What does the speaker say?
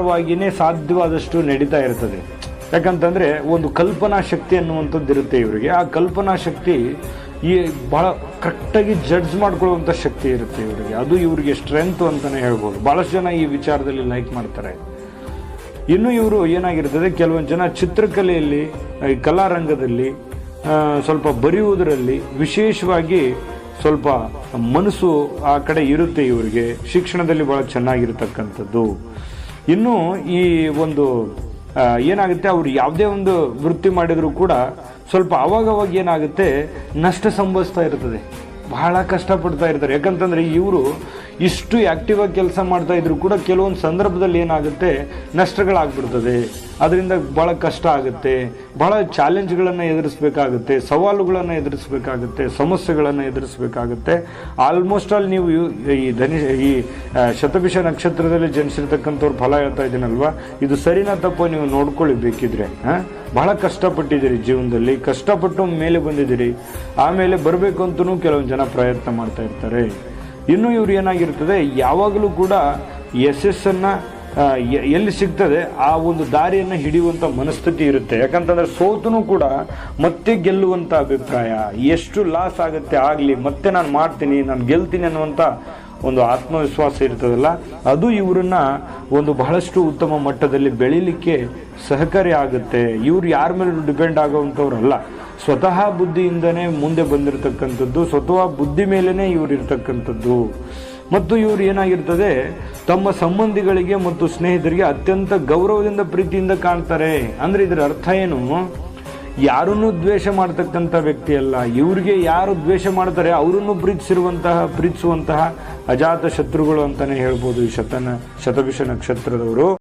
ವಾಗಿನೇ ಸಾಧ್ಯವಾದಷ್ಟು ನಡೀತಾ ಇರ್ತದೆ. ಯಾಕಂತಂದ್ರೆ ಒಂದು ಕಲ್ಪನಾ ಶಕ್ತಿ ಅನ್ನುವಂಥದ್ದು ಇರುತ್ತೆ ಇವರಿಗೆ. ಆ ಕಲ್ಪನಾ ಶಕ್ತಿ ಈ ಬಹಳ ಕರೆಕ್ಟಾಗಿ ಜಡ್ಜ್ ಮಾಡ್ಕೊಳ್ಳುವಂಥ ಶಕ್ತಿ ಇರುತ್ತೆ ಇವರಿಗೆ. ಅದು ಇವರಿಗೆ ಸ್ಟ್ರೆಂತ್ ಅಂತಾನೆ ಹೇಳ್ಬೋದು. ಬಹಳಷ್ಟು ಜನ ಈ ವಿಚಾರದಲ್ಲಿ ಲೈಕ್ ಮಾಡ್ತಾರೆ. ಇನ್ನು ಇವರು ಏನಾಗಿರ್ತದೆ, ಕೆಲವೊಂದು ಜನ ಚಿತ್ರಕಲೆಯಲ್ಲಿ ಈ ಕಲಾರಂಗದಲ್ಲಿ ಸ್ವಲ್ಪ ಬರೆಯುವುದರಲ್ಲಿ ವಿಶೇಷವಾಗಿ ಸ್ವಲ್ಪ ಮನಸ್ಸು ಆ ಕಡೆ ಇರುತ್ತೆ ಇವರಿಗೆ. ಶಿಕ್ಷಣದಲ್ಲಿ ಬಹಳ ಚೆನ್ನಾಗಿರ್ತಕ್ಕಂಥದ್ದು. ಇನ್ನು ಈ ಒಂದು ಏನಾಗುತ್ತೆ, ಅವ್ರು ಯಾವುದೇ ಒಂದು ವೃತ್ತಿ ಮಾಡಿದರೂ ಕೂಡ ಸ್ವಲ್ಪ ಅವಾಗವಾಗ ಏನಾಗುತ್ತೆ, ನಷ್ಟ ಸಂಭವಿಸ್ತಾ ಇರ್ತದೆ. ಬಹಳ ಕಷ್ಟಪಡ್ತಾ ಇರ್ತಾರೆ. ಯಾಕಂತಂದರೆ ಇವರು ಇಷ್ಟು ಆಕ್ಟಿವ್ ಆಗಿ ಕೆಲಸ ಮಾಡ್ತಾ ಇದ್ರು ಕೂಡ ಕೆಲವೊಂದು ಸಂದರ್ಭದಲ್ಲಿ ಏನಾಗುತ್ತೆ, ನಷ್ಟಗಳಾಗ್ಬಿಡ್ತದೆ. ಅದರಿಂದ ಭಾಳ ಕಷ್ಟ ಆಗುತ್ತೆ. ಭಾಳ ಚಾಲೆಂಜ್ಗಳನ್ನು ಎದುರಿಸಬೇಕಾಗುತ್ತೆ. ಸವಾಲುಗಳನ್ನು ಎದುರಿಸಬೇಕಾಗುತ್ತೆ. ಸಮಸ್ಯೆಗಳನ್ನು ಎದುರಿಸಬೇಕಾಗುತ್ತೆ. ಆಲ್ಮೋಸ್ಟ್ ಆಲ್ ನೀವು ಈ ಧನಿ, ಈ ಶತಭಿಷ ನಕ್ಷತ್ರದಲ್ಲಿ ಜನಿಸಿರ್ತಕ್ಕಂಥವ್ರು ಫಲ ಹೇಳ್ತಾ ಇದ್ದೀನಲ್ವ? ಇದು ಸರಿನಾ ತಪ್ಪು ನೀವು ನೋಡ್ಕೊಳ್ಳಿ ಬೇಕಿದ್ರೆ ಹಾಂ ಬಹಳ ಕಷ್ಟಪಟ್ಟಿದ್ದೀರಿ ಜೀವನದಲ್ಲಿ. ಕಷ್ಟಪಟ್ಟು ಮೇಲೆ ಬಂದಿದ್ದೀರಿ. ಆಮೇಲೆ ಬರಬೇಕು ಅಂತಲೂ ಕೆಲವೊಂದು ಜನ ಪ್ರಯತ್ನ ಮಾಡ್ತಾ ಇರ್ತಾರೆ. ಇನ್ನು ಇವ್ರು ಏನಾಗಿರ್ತದೆ, ಯಾವಾಗಲೂ ಕೂಡ ಯಶಸ್ಸನ್ನು ಎಲ್ಲಿ ಸಿಗ್ತದೆ ಆ ಒಂದು ದಾರಿಯನ್ನು ಹಿಡಿಯುವಂಥ ಮನಸ್ಥಿತಿ ಇರುತ್ತೆ. ಯಾಕಂತಂದ್ರೆ ಸೋತನು ಕೂಡ ಮತ್ತೆ ಗೆಲ್ಲುವಂಥ ಅಭಿಪ್ರಾಯ. ಎಷ್ಟು ಲಾಸ್ ಆಗುತ್ತೆ ಆಗಲಿ, ಮತ್ತೆ ನಾನು ಮಾಡ್ತೀನಿ, ನಾನು ಗೆಲ್ತೀನಿ ಅನ್ನುವಂಥ ಒಂದು ಆತ್ಮವಿಶ್ವಾಸ ಇರ್ತದಲ್ಲ, ಅದು ಇವರನ್ನ ಒಂದು ಬಹಳಷ್ಟು ಉತ್ತಮ ಮಟ್ಟದಲ್ಲಿ ಬೆಳಿಲಿಕ್ಕೆ ಸಹಕಾರಿ ಆಗುತ್ತೆ. ಇವ್ರು ಯಾರ ಮೇಲೆ ಡಿಪೆಂಡ್ ಆಗುವಂಥವ್ರಲ್ಲ. ಸ್ವತಃ ಬುದ್ಧಿಯಿಂದನೇ ಮುಂದೆ ಬಂದಿರತಕ್ಕಂಥದ್ದು, ಸ್ವತಃ ಬುದ್ಧಿ ಮೇಲೇ ಇವ್ರು ಇರ್ತಕ್ಕಂಥದ್ದು. ಮತ್ತು ಇವರು ಏನಾಗಿರ್ತದೆ ತಮ್ಮ ಸಂಬಂಧಿಗಳಿಗೆ ಮತ್ತು ಸ್ನೇಹಿತರಿಗೆ ಅತ್ಯಂತ ಗೌರವದಿಂದ ಪ್ರೀತಿಯಿಂದ ಕಾಣ್ತಾರೆ. ಅಂದ್ರೆ ಇದರ ಅರ್ಥ ಏನು? ಯಾರನ್ನೂ ದ್ವೇಷ ಮಾಡ್ತಕ್ಕಂಥ ವ್ಯಕ್ತಿ ಅಲ್ಲ. ಇವ್ರಿಗೆ ಯಾರು ದ್ವೇಷ ಮಾಡ್ತಾರೆ, ಅವರನ್ನು ಪ್ರೀತಿಸಿರುವಂತಹ, ಪ್ರೀತಿಸುವಂತಹ ಅಜಾತ ಶತ್ರುಗಳು ಅಂತಾನೆ ಹೇಳ್ಬೋದು ಈ ಶತನ, ಶತಭಿಷ ನಕ್ಷತ್ರದವರು.